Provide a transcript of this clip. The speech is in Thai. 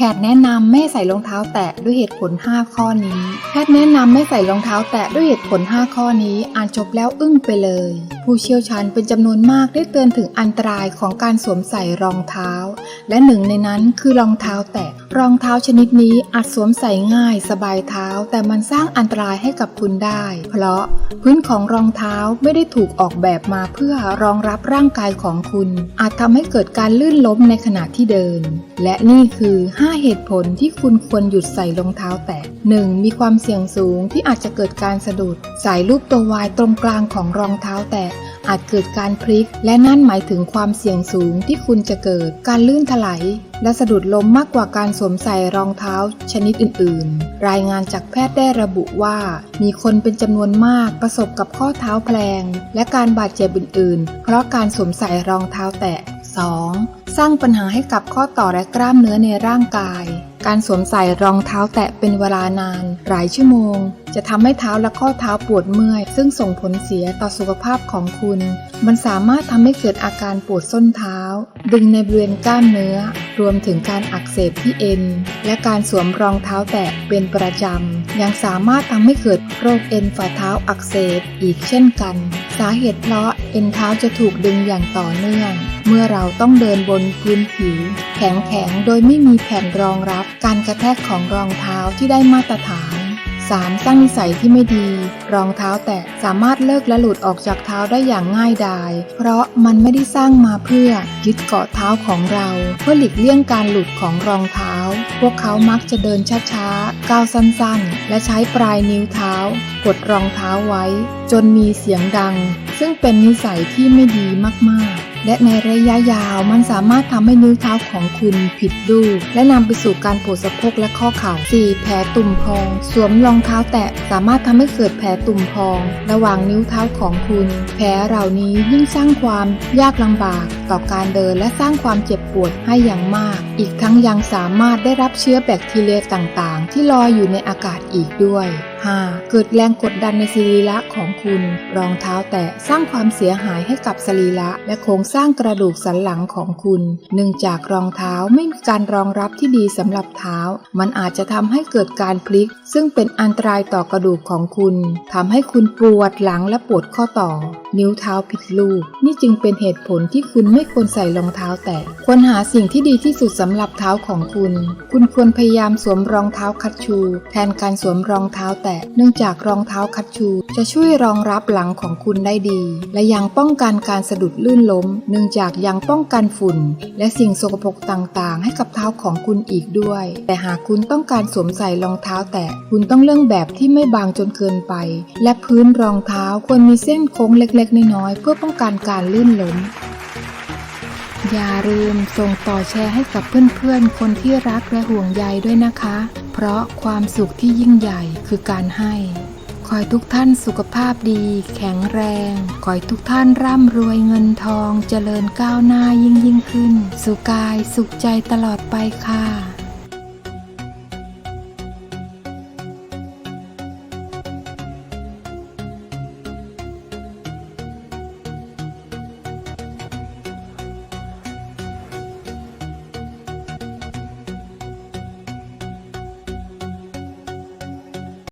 แพทย์แนะนำไม่ใส่รองเท้าแตะด้วยเหตุผล 5 ข้อนี้ แพทย์แนะนำไม่ใส่รองเท้าแตะด้วยเหตุผล 5 ข้อนี้ อ่านจบแล้วอึ้งไปเลย ผู้เชี่ยวชาญเป็นจำนวนมากได้เตือนถึงอันตรายของการสวมใส่รองเท้า และหนึ่งในนั้นคือรองเท้าแตะรองเท้าชนิดนี้อาจสวมใส่ง่ายสบายเท้า แต่มันสร้างอันตรายให้กับคุณได้ เพราะพื้นของรองเท้าไม่ได้ถูกออกแบบมาเพื่อรองรับร่างกายของคุณ อาจทำให้เกิดการลื่นล้มในขณะที่เดิน และนี่คือ 5 เหตุผลที่คุณควรหยุดใส่รองเท้าแตะ 1. มีความเสี่ยงสูงที่อาจจะเกิดการสะดุด สายรูปตัววายตรงกลางของรองเท้าแตะอาจเกิดการพลิก และนั่นหมายถึงความเสี่ยงสูงที่คุณจะเกิดการลื่นถลายและสะดุดล้มมากกว่าการสวมใส่รองเท้าชนิดอื่น ๆ รายงานจากแพทย์ได้ระบุว่า มีคนเป็นจำนวนมากประสบกับข้อเท้าแพลง และการบาดเจ็บอื่น ๆ เพราะการสวมใส่รองเท้าแตะ 2. สร้างปัญหาให้กับข้อต่อและกล้ามเนื้อในร่างกาย การสวมใส่รองเท้าแตะเป็นเวลานาน หลายชั่วโมง จะทำให้เท้าและข้อเท้าปวดเมื่อย ซึ่งส่งผลเสียต่อสุขภาพของคุณ มันสามารถทำให้เกิดอาการปวดส้นเท้า ดึงในบริเวณกล้ามเนื้อ รวมถึงการอักเสบที่เอ็น และการสวมรองเท้าแตะเป็นประจำยังสามารถทำให้เกิดโรคเอ็นฝ่าเท้าอักเสบอีกเช่นกัน สาเหตุเพราะเอ็นเท้าจะถูกดึงอย่างต่อเนื่อง เมื่อเราต้องเดินบนพื้นผิว แข็งๆ โดยไม่มีแผ่นรองรับการกระแทกของรองเท้าที่ได้มาตรฐาน 3. สร้างนิสัยที่ไม่ดี รองเท้าแตะสามารถเลิกและหลุดออกจากเท้าได้อย่างง่ายดาย เพราะมันไม่ได้สร้างมาเพื่อยึดเกาะเท้าของเรา เพื่อหลีกเลี่ยงการหลุดของรองเท้า พวกเขามักจะเดินช้าๆ ก้าวสั้นๆ และใช้ปลายนิ้วเท้ากดรองเท้าไว้ จนมีเสียงดัง ซึ่งเป็นนิสัยที่ไม่ดีมากๆ และในระยะยาวมันสามารถทำให้นิ้วเท้าของคุณผิดรูปและนำไปสู่การปวดสะโพกและข้อเข่า 4. แผลตุ่มพอง สวมรองเท้าแตะสามารถทำให้เกิดแผลตุ่มพอง ระหว่างนิ้วเท้าของคุณ แผลเหล่านี้ยิ่งสร้างความยากลำบาก ต่อการเดินและสร้างความเจ็บปวดให้อย่างมาก อีกทั้งยังสามารถได้รับเชื้อแบคทีเรียต่างๆ ที่ลอยอยู่ในอากาศอีกด้วย 5. เกิดแรงกดดันในสรีระของคุณ รองเท้าแตะสร้างความเสียหายให้กับสรีระและโครงสร้างกระดูกสันหลังของคุณ เนื่องจากรองเท้าไม่มีการรองรับที่ดีสำหรับเท้า มันอาจจะทำให้เกิดการพลิก ซึ่งเป็นอันตรายต่อกระดูกของคุณทำให้คุณปวดหลังและปวดข้อต่อ นิ้วเท้าผิดรูปนี่จึงเป็นเหตุผลที่คุณไม่ควรใส่รองเท้าแตะควรหาสิ่งที่ดีที่สุดสำหรับเท้าของคุณ คุณควรพยายามสวมรองเท้าคัชชู แทนการสวมรองเท้าแตะเนื่องจากรองเท้าคัชชู จะช่วยรองรับหลังของคุณได้ดี และยังป้องกันการสะดุดลื่นล้ม เนื่องจากยังป้องกันฝุ่น และสิ่งสกปรกต่างๆ ให้กับเท้าของคุณอีกด้วย แต่หากคุณต้องการสวมใส่รองเท้าแตะคุณต้องเลือกแบบที่ไม่บางจนเกินไป และพื้นรองเท้าควรมีเส้นโค้งเล็กๆ น้อยๆเพื่อป้องกันการลื่นล้มอย่าลืมส่งต่อแชร์ให้กับเพื่อนๆ คนที่รักและห่วงใยด้วยนะคะ เพราะความสุขที่ยิ่งใหญ่คือการให้ ขอให้ทุกท่านสุขภาพดี แข็งแรง ขอให้ทุกท่านร่ำรวยเงินทอง เจริญก้าวหน้ายิ่งยิ่งขึ้น สุขกายสุขใจตลอดไปค่ะ